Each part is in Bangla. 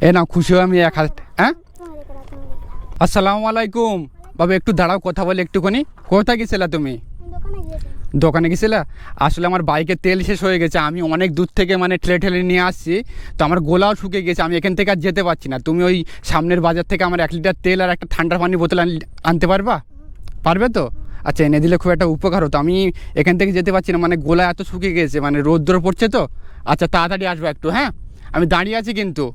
এ না খুশি হয়ে আমি এক হাজার হ্যাঁ? আসসালামু আলাইকুম। বাবা, একটু দাঁড়াও, কথা বলে একটুখানি। কোথায় গেছিলা তুমি? দোকানে গেছিলা? আসলে আমার বাইকে তেল শেষ হয়ে গেছে, আমি অনেক দূর থেকে মানে ঠেলে ঠেলে নিয়ে আসছি, তো আমার গোলাও শুকিয়ে গেছে, আমি এখান থেকে আর যেতে পারছি না। তুমি ওই সামনের বাজার থেকে আমার এক লিটার তেল আর একটা ঠান্ডা পানির বোতল আন- আনতে পারবা? পারবে তো? আচ্ছা এনে দিলে খুব একটা উপকার হতো। আমি এখান থেকে যেতে পারছি না মানে গোলা এত শুকিয়ে গেছে মানে রোদ্র পড়ছে তো। আচ্ছা তাড়াতাড়ি আসব একটু হ্যাঁ? আমি দাঁড়িয়ে আছি কিন্তু।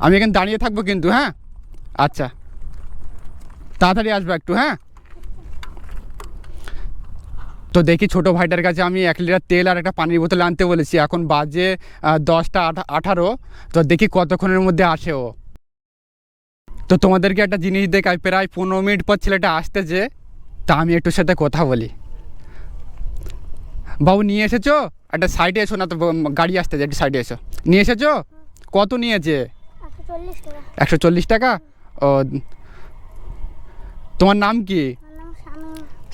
আমি এখানে দাঁড়িয়ে থাকব কিন্তু হ্যাঁ? আচ্ছা। তাড়াতাড়ি আসব একটু হ্যাঁ? তো দেখি ছোটো ভাইটার কাছে আমি এক লিটার তেল আর একটা পানির বোতল আনতে বলেছি। এখন বাজে দশটা আঠা- আঠারো। তো দেখি কতক্ষণের মধ্যে আসে ও। তো তোমাদেরকে একটা জিনিস দেখাই, প্রায় পনেরো মিনিট পর ছেলেটা আসতেছে, তা আমি একটু সাথে কথা বলি। বাবু, নিয়ে এসেছ? একটা সাইডে এসো না তো গাড়ি আসতেছে, একটু সাইডে এসো। নিয়ে এসেছ? কত নিয়েছে? একশো চল্লিশ টাকা। ও তোমার নাম কি?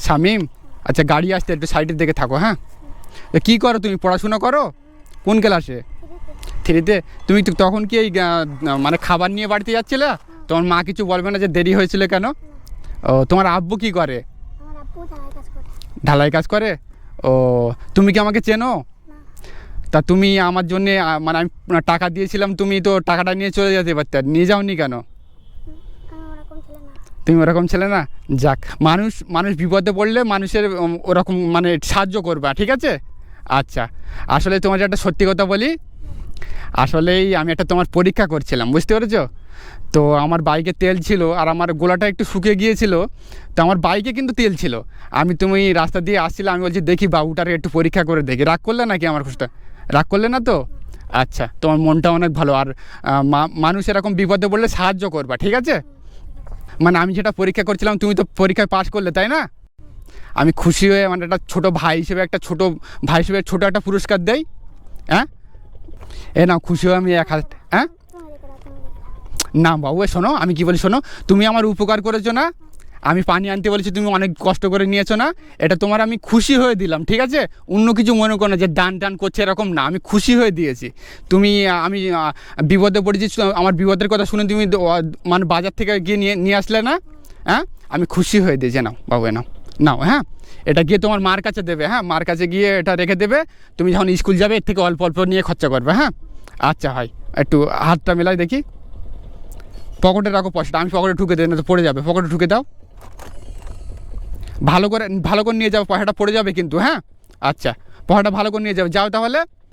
শামিম। আচ্ছা গাড়ি আসতে একটু সাইডের দিকে থাকো হ্যাঁ? কী করো তুমি? পড়াশোনা করো? কোন ক্লাসে? থ্রিতে। তুমি তখন কি এই মানে খাবার নিয়ে বাড়িতে যাচ্ছিলে? তোমার মা কিছু বলবে না যে দেরি হয়েছিল কেন? ও তোমার আব্বু কি করে। ঢালাই কাজ করে? ও তুমি কি আমাকে চেনো? তা তুমি আমার জন্য মানে আমি টাকা দিয়েছিলাম তুমি তো টাকাটা নিয়ে চলে যেতে পারতে। নিয়ে যাওনি কেন? তুমি ওরকম ছেলে না? যাক মানুষ মানুষ বিপদে পড়লে মানুষের ওরকম মানে সাহায্য করবা ঠিক আছে? আচ্ছা আসলে তোমার একটা সত্যি কথা বলি। আসলেই আমি একটা তোমার পরীক্ষা করছিলাম বুঝতে পেরেছ? তো আমার বাইকে তেল ছিল আর আমার গোলাটা একটু শুকিয়ে গিয়েছিল তো আমার বাইকে কিন্তু তেল ছিল। আমি তুমি রাস্তা দিয়ে আসছিলে আমি বলছি দেখি বাবুটার একটু পরীক্ষা করে দেখি। রাগ করলে নাকি আমার খুশটা রাগ করলে না তো? আচ্ছা তোমার মনটা অনেক ভালো। আর মানুষ এরকম বিপদে পড়লে সাহায্য করবা, ঠিক আছে? মানে আমি যেটা পরীক্ষা করছিলাম, তুমি তো পরীক্ষায় পাশ করলে, তাই না? আমি খুশি হয়ে মানে একটা ছোটো ভাই হিসেবে, একটা ছোট ভাই হিসেবে ছোটো একটা পুরস্কার দেই। হ্যাঁ? এ না খুশি হয়ে আমি এক হাজার হ্যাঁ? না বাবু শোনো, আমি কি বলি শোনো, তুমি আমার উপকার করেছ না? আমি পানি আনতে বলেছি, তুমি অনেক কষ্ট করে নিয়েছো না? এটা তোমার আমি খুশি হয়ে দিলাম, ঠিক আছে? অন্য কিছু মনে করো না যে ডান টান করছে এরকম না, আমি খুশি হয়ে দিয়েছি। তুমি আমি বিপদে পড়েছি আমার বিপদের কথা শুনে তুমি মানে বাজার থেকে গিয়ে নিয়ে নিয়ে আসলে না? হ্যাঁ? আমি খুশি হয়ে দিয়েছি, নাও, বাবু, নাও নাও হ্যাঁ? এটা গিয়ে তোমার মার কাছে দেবে হ্যাঁ? মার কাছে গিয়ে এটা রেখে দেবে, তুমি যখন স্কুল যাবে, এর থেকে অল্প অল্প নিয়ে খরচা করবে হ্যাঁ? আচ্ছা হয় একটু হাতটা মেলাই দেখি। পকেটে রাখো পয়সাটা, আমি পকেটে ঢুকে দেয় না তো পড়ে যাবে, পকেটে ঢুকে দাও। ভালো করে ভালো করে নিয়ে যাবে পয়সাটা পড়ে যাবে কিন্তু হ্যাঁ? আচ্ছা পয়সাটা ভালো করে নিয়ে যাবে যাও তাহলে।